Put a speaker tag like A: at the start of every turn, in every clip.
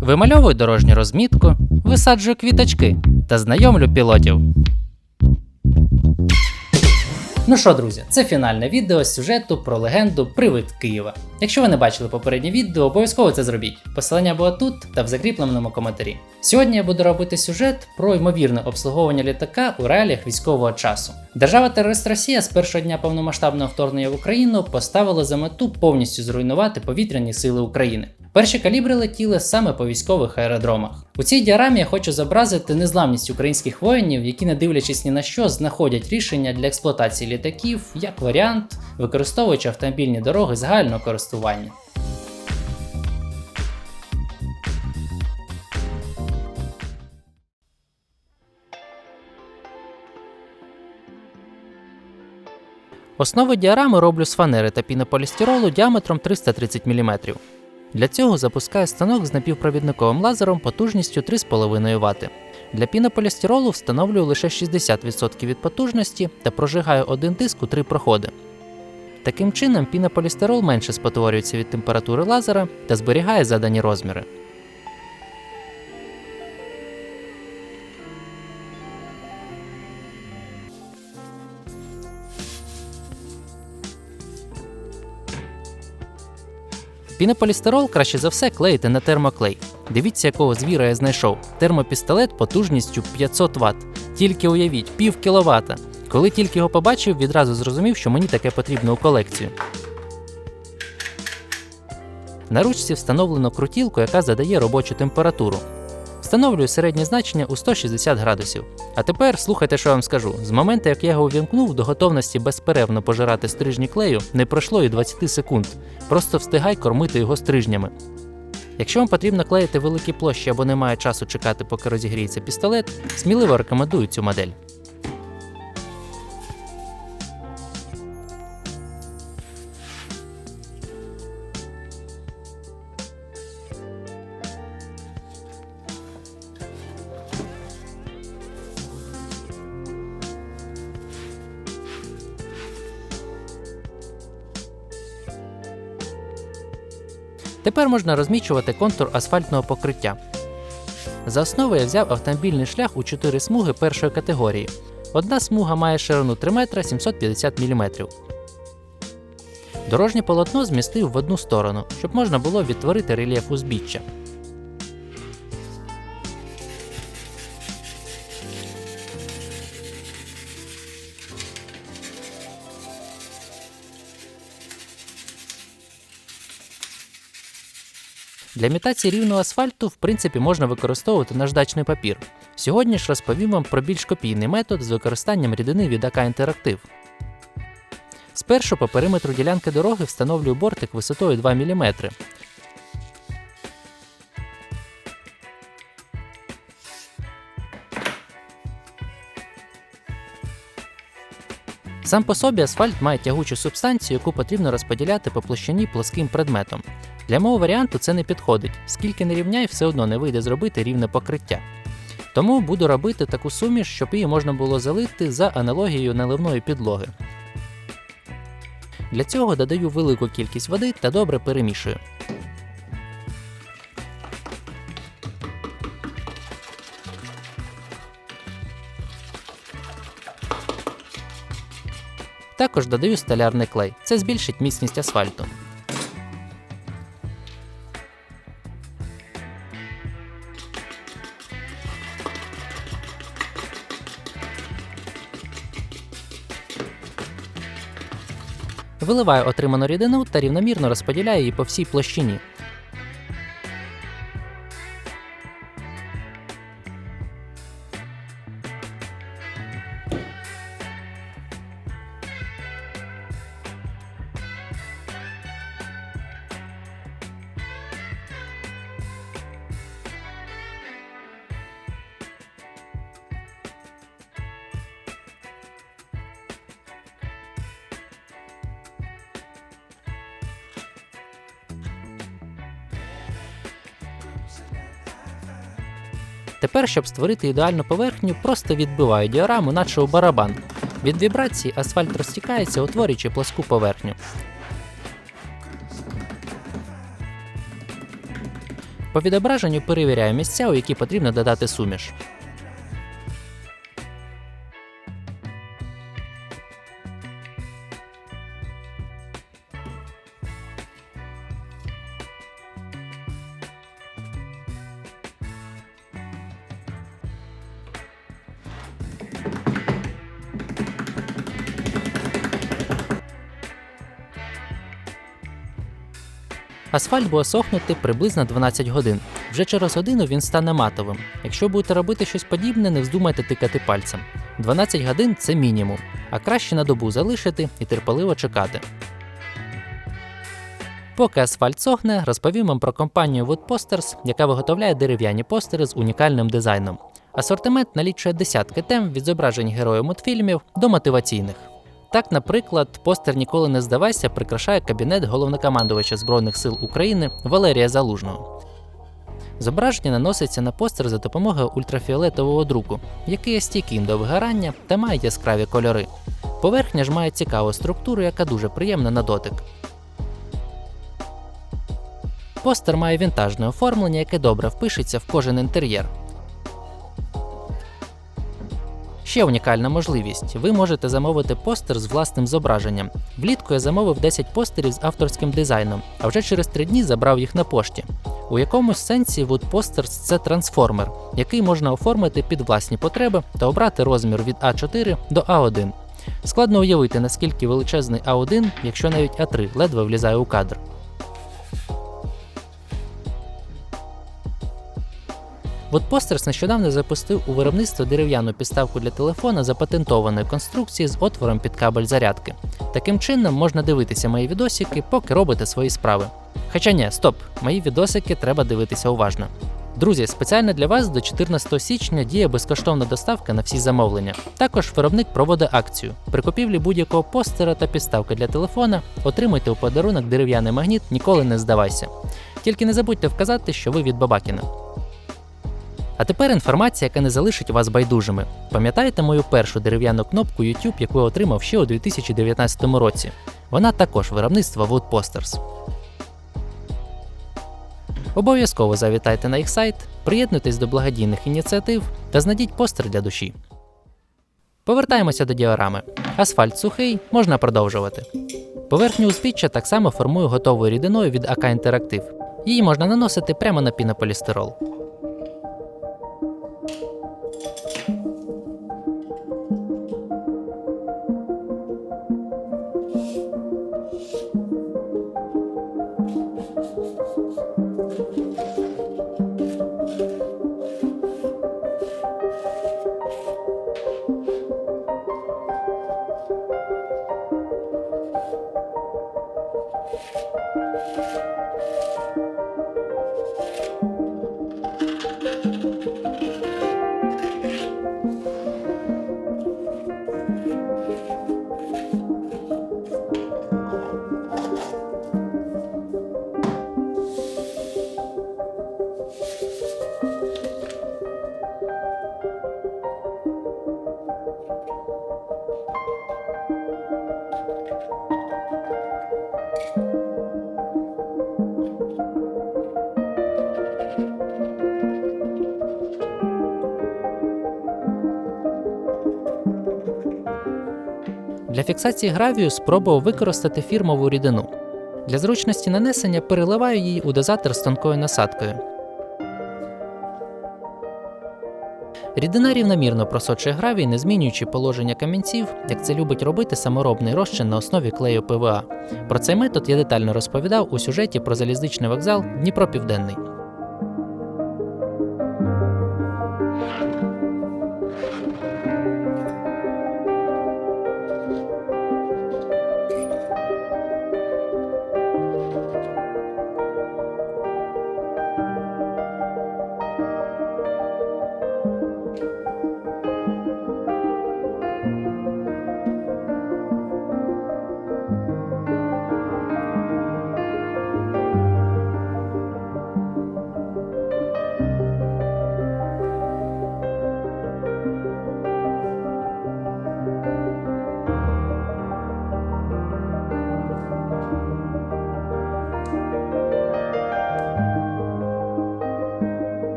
A: Вимальовую дорожню розмітку, висаджую квіточки та знайомлю пілотів. Ну що, друзі, це фінальне відео з сюжету про легенду Привид Києва. Якщо ви не бачили попереднє відео, обов'язково це зробіть. Посилання було тут та в закріпленому коментарі. Сьогодні я буду робити сюжет про ймовірне обслуговування літака у реаліях військового часу. Держава терорист Росія з першого дня повномасштабного вторгнення в Україну поставила за мету повністю зруйнувати повітряні сили України. Перші калібри летіли саме по військових аеродромах. У цій діарамі я хочу зобразити незламність українських воїнів, які, не дивлячись ні на що, знаходять рішення для експлуатації літаків як варіант, використовуючи автомобільні дороги загального користування. Основу діарами роблю з фанери та пінополістиролу діаметром 330 мм. Для цього запускаю станок з напівпровідниковим лазером потужністю 3,5 Вт. Для пінополістиролу встановлюю лише 60% від потужності та прожигаю один диск у три проходи. Таким чином, пінополістирол менше спотворюється від температури лазера та зберігає задані розміри. Пінополістирол краще за все клеїти на термоклей. Дивіться, якого звіра я знайшов. Термопістолет потужністю 500 Вт. Тільки уявіть, пів кіловата. Коли тільки його побачив, відразу зрозумів, що мені таке потрібно у колекцію. На ручці встановлено крутілку, яка задає робочу температуру. Встановлюю середнє значення у 160 градусів. А тепер слухайте, що я вам скажу. З моменту, як я його увімкнув, до готовності безперервно пожирати стрижні клею не пройшло і 20 секунд. Просто встигай кормити його стрижнями. Якщо вам потрібно клеїти великі площі або немає часу чекати, поки розігріється пістолет, сміливо рекомендую цю модель. Тепер можна розмічувати контур асфальтного покриття. За основу я взяв автомобільний шлях у 4 смуги першої категорії. Одна смуга має ширину 3 метра 750 мм. Дорожнє полотно змістив в одну сторону, щоб можна було відтворити рельєф узбіччя. Для імітації рівного асфальту, в принципі, можна використовувати наждачний папір. Сьогодні ж розповім вам про більш копійний метод з використанням рідини від АК Інтерактив. Спершу по периметру ділянки дороги встановлюю бортик висотою 2 мм. Сам по собі асфальт має тягучу субстанцію, яку потрібно розподіляти по площині плоским предметом. Для мого варіанту це не підходить, скільки не рівняй, все одно не вийде зробити рівне покриття. Тому буду робити таку суміш, щоб її можна було залити за аналогією наливної підлоги. Для цього додаю велику кількість води та добре перемішую. Також додаю столярний клей. Це збільшить міцність асфальту. Виливаю отриману рідину та рівномірно розподіляю її по всій площині. Тепер, щоб створити ідеальну поверхню, просто відбиваю діораму, наче у барабан. Від вібрації асфальт розтікається, утворюючи пласку поверхню. По відображенню перевіряю місця, у які потрібно додати суміш. Асфальт буде сохнути приблизно 12 годин. Вже через годину він стане матовим. Якщо будете робити щось подібне, не вздумайте тикати пальцем. 12 годин це мінімум, а краще на добу залишити і терпеливо чекати. Поки асфальт сохне, розповім вам про компанію Wood Posters, яка виготовляє дерев'яні постери з унікальним дизайном. Асортимент налічує десятки тем від зображень героїв мультфільмів до мотиваційних. Так, наприклад, постер Ніколи не здавайся прикрашає кабінет головнокомандувача Збройних сил України Валерія Залужного. Зображення наноситься на постер за допомогою ультрафіолетового друку, який є стійким до вигорання та має яскраві кольори. Поверхня ж має цікаву структуру, яка дуже приємна на дотик. Постер має вінтажне оформлення, яке добре впишеться в кожен інтер'єр. Ще унікальна можливість: ви можете замовити постер з власним зображенням. Влітку я замовив 10 постерів з авторським дизайном, а вже через 3 дні забрав їх на пошті. У якомусь сенсі Wood Posters – це трансформер, який можна оформити під власні потреби та обрати розмір від А4 до А1. Складно уявити, наскільки величезний А1, якщо навіть А3 ледве влізає у кадр. Водпостерс нещодавно запустив у виробництво дерев'яну підставку для телефона запатентованої конструкції з отвором під кабель зарядки. Таким чином можна дивитися мої відосики, поки робите свої справи. Хоча ні, стоп, мої відосики треба дивитися уважно. Друзі, спеціально для вас до 14 січня діє безкоштовна доставка на всі замовлення. Також виробник проводить акцію. При купівлі будь-якого постера та підставки для телефона отримуйте у подарунок дерев'яний магніт Ніколи не здавайся. Тільки не забудьте вказати, що ви від Бабакіна. А тепер інформація, яка не залишить вас байдужими. Пам'ятаєте мою першу дерев'яну кнопку YouTube, яку я отримав ще у 2019 році? Вона також виробництва Wood Posters. Обов'язково завітайте на їх сайт, приєднуйтесь до благодійних ініціатив та знайдіть постер для душі. Повертаємося до діорами. Асфальт сухий, можна продовжувати. Поверхню узбіччя так само формую готовою рідиною від АК Інтерактив. Її можна наносити прямо на пінополістирол. Для фіксації гравію спробував використати фірмову рідину. Для зручності нанесення переливаю її у дозатор з тонкою насадкою. Рідина рівномірно просочує гравій, не змінюючи положення камінців, як це любить робити саморобний розчин на основі клею ПВА. Про цей метод я детально розповідав у сюжеті про залізничний вокзал Дніпро Південний.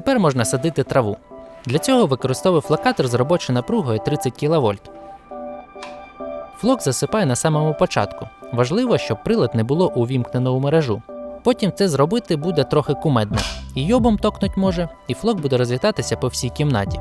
A: Тепер можна садити траву. Для цього використовую флокатор з робочою напругою 30 кВт. Флок засипаю на самому початку. Важливо, щоб прилад не було увімкнено у мережу. Потім це зробити буде трохи кумедно. І йобом токнуть може, і флок буде розлітатися по всій кімнаті.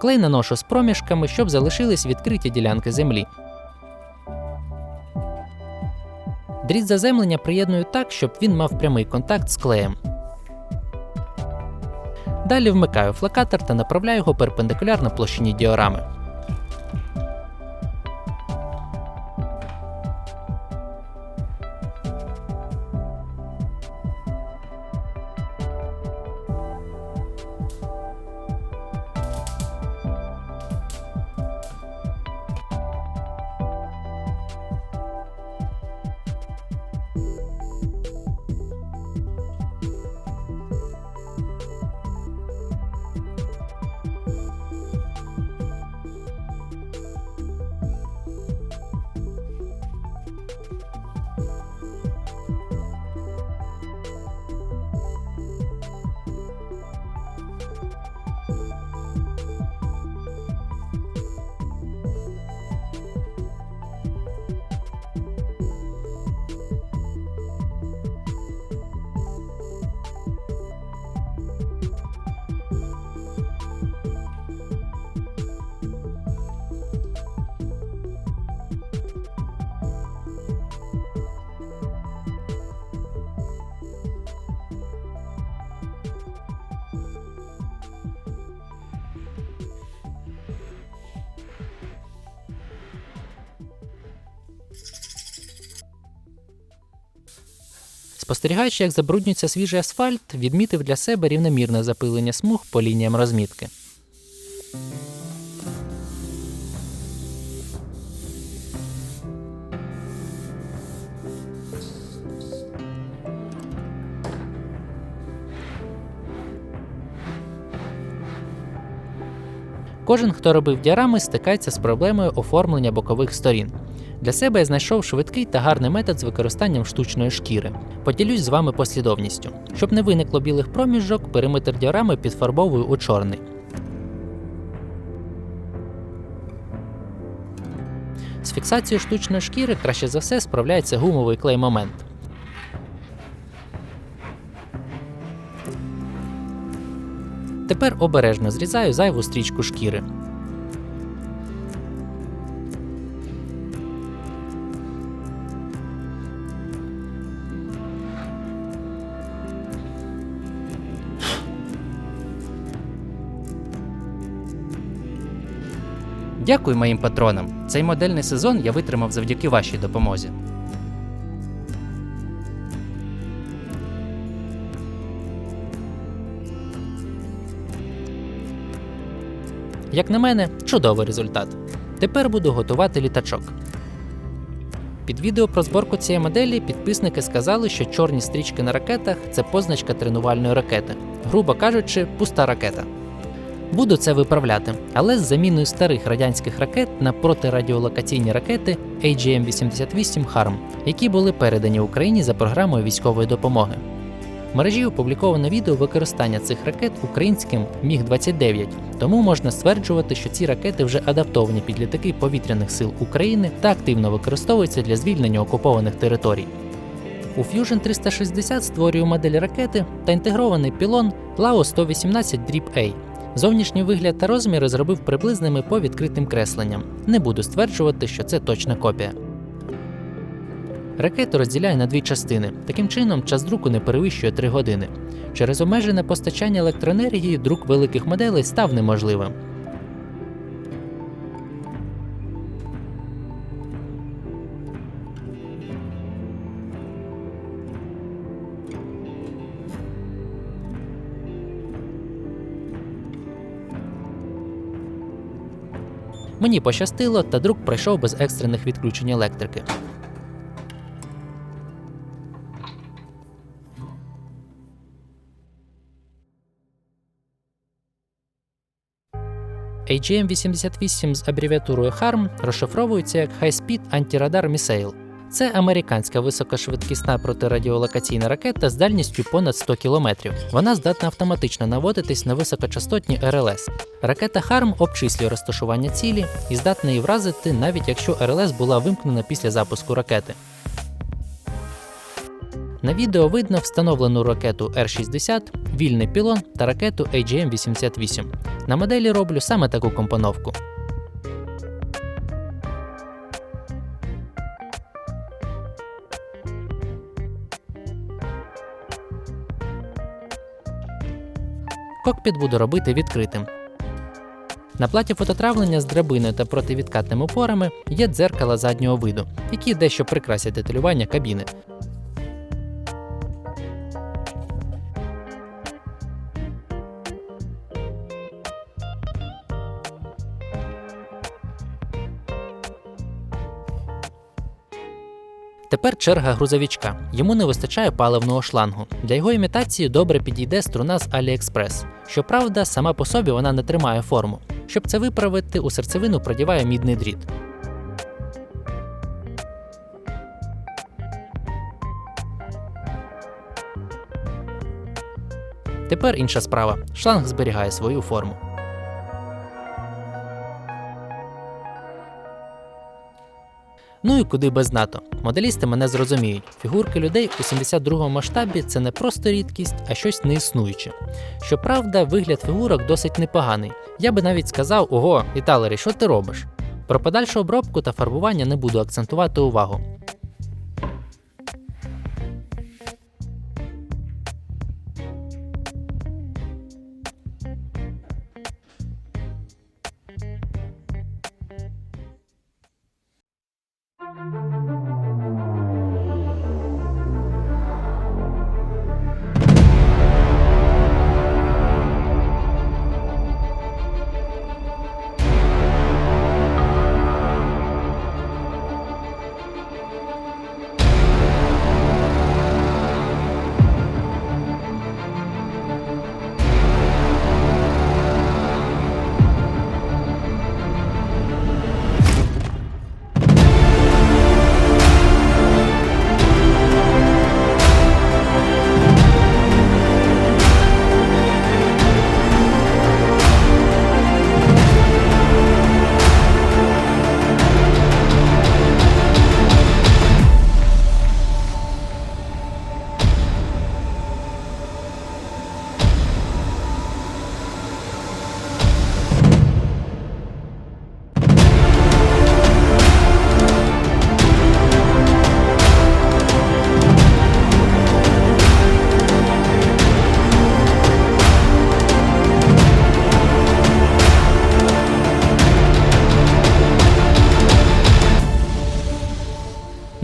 A: Клей наношу з проміжками, щоб залишились відкриті ділянки землі. Дріт заземлення приєдную так, щоб він мав прямий контакт з клеєм. Далі вмикаю флекатор та направляю його перпендикулярно площині діорами. Спостерігаючи, як забруднюється свіжий асфальт, відмітив для себе рівномірне запилення смуг по лініям розмітки. Кожен, хто робив діарами, стикається з проблемою оформлення бокових сторін. Для себе я знайшов швидкий та гарний метод з використанням штучної шкіри. Поділюсь з вами послідовністю. Щоб не виникло білих проміжок, периметр діарами підфарбовую у чорний. З фіксацією штучної шкіри краще за все справляється гумовий клей момент. Тепер обережно зрізаю зайву стрічку шкіри. Дякую моїм патронам. Цей модельний сезон я витримав завдяки вашій допомозі. Як на мене, чудовий результат. Тепер буду готувати літачок. Під відео про зборку цієї моделі підписники сказали, що чорні стрічки на ракетах це позначка тренувальної ракети. Грубо кажучи, пуста ракета. Буду це виправляти, але з заміною старих радянських ракет на протирадіолокаційні ракети AGM-88 HARM, які були передані Україні за програмою військової допомоги. В мережі опубліковано відео використання цих ракет українським Міг-29, тому можна стверджувати, що ці ракети вже адаптовані під літаки повітряних сил України та активно використовуються для звільнення окупованих територій. У Fusion 360 створюю модель ракети та інтегрований пілон LAO 118 A. Зовнішній вигляд та розміри зробив приблизними по відкритим кресленням. Не буду стверджувати, що це точна копія. Ракету розділяє на дві частини. Таким чином, час друку не перевищує 3 години. Через обмежене постачання електроенергії друк великих моделей став неможливим. Мені пощастило, та друк пройшов без екстрених відключень електрики. AGM-88 з абревіатурою HARM розшифровується як High Speed Anti-Radar Missile. Це американська високошвидкісна протирадіолокаційна ракета з дальністю понад 100 км. Вона здатна автоматично наводитись на високочастотні РЛС. Ракета Харм обчислює розташування цілі і здатна її вразити, навіть якщо РЛС була вимкнена після запуску ракети. На відео видно встановлену ракету Р-60, вільний пілон та ракету AGM-88. На моделі роблю саме таку компоновку. Кокпіт буду робити відкритим. На платі фототравлення з драбиною та противідкатними опорами є дзеркала заднього виду, які дещо прикрасять деталювання кабіни. Тепер черга грузовичка. Йому не вистачає паливного шлангу. Для його імітації добре підійде струна з AliExpress. Щоправда, сама по собі вона не тримає форму. Щоб це виправити, у серцевину продіває мідний дріт. Тепер інша справа. Шланг зберігає свою форму. Ну і куди без НАТО. Моделісти мене зрозуміють. Фігурки людей у 72 масштабі це не просто рідкість, а щось неіснуюче. Щоправда, вигляд фігурок досить непоганий. Я би навіть сказав: ого, Італері, що ти робиш? Про подальшу обробку та фарбування не буду акцентувати увагу.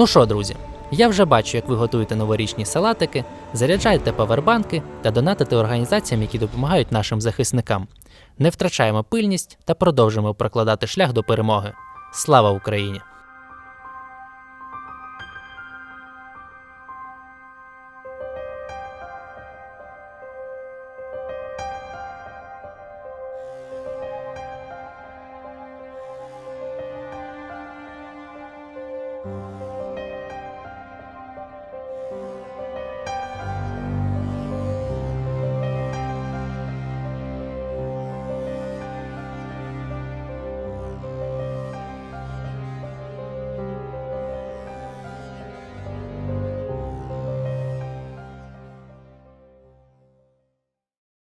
A: Ну що, друзі, я вже бачу, як ви готуєте новорічні салатики, заряджаєте павербанки та донатите організаціям, які допомагають нашим захисникам. Не втрачаємо пильність та продовжуємо прокладати шлях до перемоги. Слава Україні!